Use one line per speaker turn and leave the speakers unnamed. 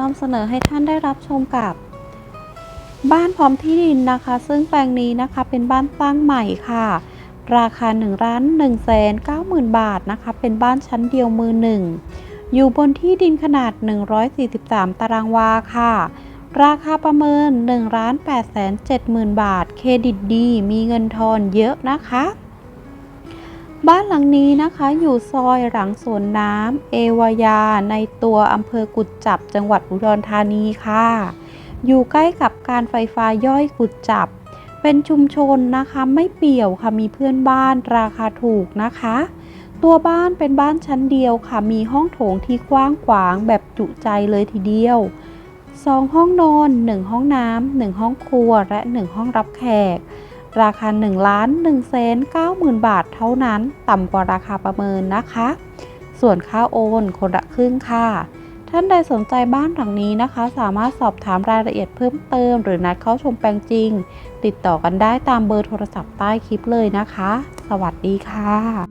นำเสนอให้ท่านได้รับชมกับ บ้านพร้อมที่ดินนะคะ ซึ่งแปลงนี้นะคะเป็นบ้านสร้างใหม่ค่ะ ราคา1ล้าน1แสน90,000บาทนะคะ เป็นบ้านชั้นเดียวมือหนึ่งอยู่บนที่ดินขนาด 143 ตารางวาค่ะ ราคาประเมิน1ล้าน8แสน70,000 บาท เครดิตดี มีเงินทอนเยอะนะคะ บ้านหลังนี้นะคะอยู่ซอยหลังสวนน้ำเอวายาในตัวอำเภอกุดจับจังหวัดอุดรธานีค่ะ อยู่ใกล้กับการไฟฟ้าย่อยกุดจับ เป็นชุมชนนะคะไม่เปี่ยวค่ะมีเพื่อนบ้านราคาถูกนะคะ ตัวบ้านเป็นบ้านชั้นเดียวค่ะ มีห้องโถงที่กว้างขวางแบบจุใจเลยทีเดียว 2 ห้องนอน 1 ห้องน้ำ1ห้องครัวและ 1 ห้องรับแขกราคา 1 ล้าน1แสน 90,000 บาทเท่านั้น ต่ำกว่าราคาประเมินนะคะ ส่วนค่าโอนคนละครึ่งค่ะ ท่านใดสนใจบ้านหลังนี้นะคะ สามารถสอบถามรายละเอียดเพิ่มเติม หรือนัดเข้าชมแปลงจริง ติดต่อกันได้ตามเบอร์โทรศัพท์ใต้คลิปเลยนะคะ สวัสดีค่ะ